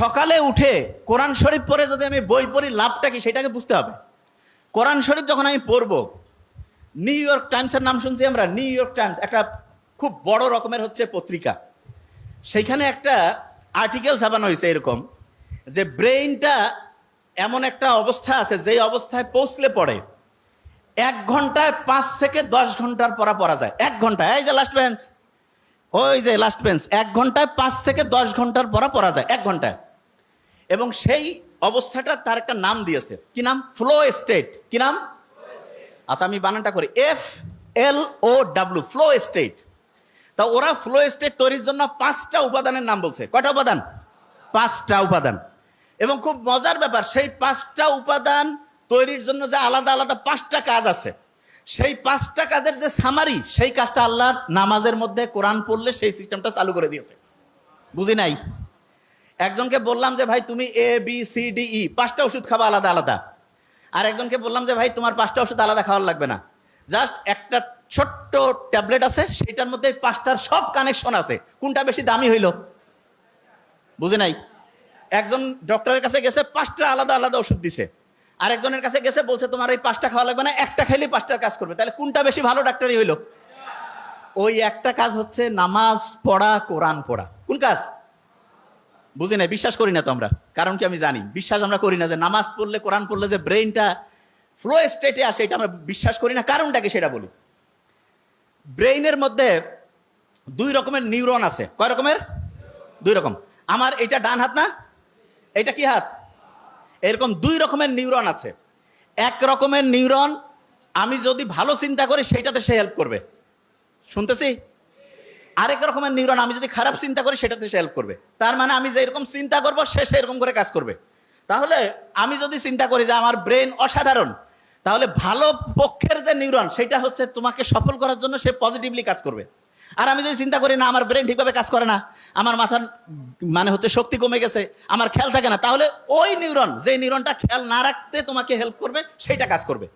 সকালে উঠে কোরআন শরীফ পড়ে যদি আমি বই পড়ি, লাভটা কি? সেটাকে বুঝতে হবে। কোরআন শরীফ যখন আমি পড়ব, নিউ ইয়র্ক টাইমসের নাম শুনছি আমরা, নিউ ইয়র্ক টাইমস, একটা খুব বড় রকমের হচ্ছে পত্রিকা। সেইখানে একটা আর্টিকেল ছাপানো হয়েছে এরকম, যে ব্রেইনটা এমন একটা অবস্থা আছে, যেই অবস্থায় পৌঁছলে পড়ে, এক ঘন্টায় পাঁচ থেকে দশ ঘণ্টার পড়া পড়া যায়। এক ঘন্টায়, এই যে লাস্ট বেঞ্চ ওই যে লাস্ট বেঞ্চ এক ঘন্টায় পাঁচ থেকে দশ ঘণ্টার পড়া পড়া যায়, এক ঘন্টায়। এবং সেই অবস্থাটা তার একটা নাম দিয়েছে। কি নাম? ফ্লো স্টেট কি নাম? আচ্ছা আমি বানানটা করি। F L O W flow state তা ওরা ফ্লো স্টেট তৈরির জন্য পাঁচটা উপাদানের নাম বলছে। কয়টা উপাদান? পাঁচটা উপাদান। এবং খুব মজার ব্যাপার, সেই পাঁচটা উপাদান তৈরির জন্য যে আলাদা আলাদা পাঁচটা কাজ আছে, সেই পাঁচটা কাজের যে সামারি সেই কাজটা আল্লাহর নামাজের মধ্যে কোরআন পড়লে সেই সিস্টেমটা চালু করে দিয়েছে। বুঝি নাই? একজনকে বললাম যে, ভাই, তুমি A B C D E পাঁচটা ওষুধ খাবা আলাদা আলাদা। আর একজনকে বললাম যে, ভাই, তোমার পাঁচটা ওষুধ আলাদা খাওয়ার লাগবে না। জাস্ট একটা ছোট্ট ট্যাবলেট আছে সেটার মধ্যে পাঁচটার সব কানেকশন আছে। কোনটা বেশি দামি হইল? বুঝে নাই? একজন ডক্টরের কাছে গেছে, পাঁচটা আলাদা আলাদা ওষুধ দিছে। আর একজনের কাছে গেছে, বলছে, তোমার এই পাঁচটা খাওয়া লাগবে না, একটা খেলে পাঁচটার কাজ করবে। তাহলে কোনটা বেশি ভালো ডাক্তারই হইল? ওই একটা কাজ হচ্ছে নামাজ পড়া, কোরআন পড়া। কোন কাজ? বুঝি না বিশ্বাস করি না তো আমরা। কারণ কি আমি জানি? বিশ্বাস আমরা করি না যে নামাজ পড়লে, কোরআন পড়লে যে ব্রেইনটা ফ্লো স্টেটে আসে, এটা আমরা বিশ্বাস করি না। কারণটাকে সেটা বলি? ব্রেইনের মধ্যে দুই রকমের নিউরন আছে। কয় রকমের? দুই রকম। আমার এটা ডান হাত না? এটা কি হাত? এরকম দুই রকমের নিউরন আছে। এক রকমের নিউরন আমি যদি ভালো চিন্তা করি, সেইটাতে সে হেল্প করবে। শুনতেছি? আরেক রকমের নিউরন আমি যদি খারাপ চিন্তা করি সেটাতে সে হেল্প করবে। তার মানে আমি যে এরকম চিন্তা করব, সে সেরকম করে কাজ করবে। তাহলে আমি যদি চিন্তা করি যে আমার ব্রেন অসাধারণ, তাহলে ভালো পক্ষের যে নিউরন সেটা হচ্ছে তোমাকে সফল করার জন্য সে পজিটিভলি কাজ করবে। আর আমি যদি চিন্তা করি, না, আমার ব্রেন ঠিকভাবে কাজ করে না, আমার মাথার মানে হচ্ছে শক্তি কমে গেছে, আমার খেয়াল থাকে না, তাহলে ওই নিউরন যে নিউরনটা খেয়াল না রাখতে তোমাকে হেল্প করবে, সেটা কাজ করবে।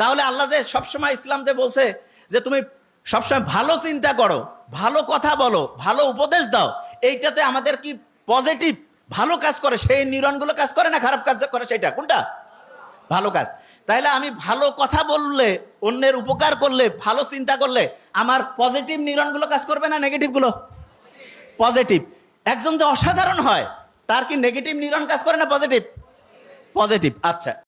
তাহলে আল্লাহ যে সবসময় ইসলাম যে বলছে যে তুমি সবসময় ভালো চিন্তা করো, ভালো কথা বলো, ভালো উপদেশ দাও। এইটাতে আমাদের কি পজিটিভ ভালো কাজ করে, সেই নিউরনগুলো কাজ করে না খারাপ কাজ করে সেটা কোনটা? ভালো কাজ। তাইলে আমি ভালো কথা বললে, অন্যের উপকার করলে, ভালো চিন্তা করলে, আমার পজিটিভ নিউরনগুলো কাজ করবে না নেগেটিভগুলো? পজিটিভ একজন যে অসাধারণ হয়, তার কি নেগেটিভ নিউরন কাজ করে না পজিটিভ পজিটিভ আচ্ছা।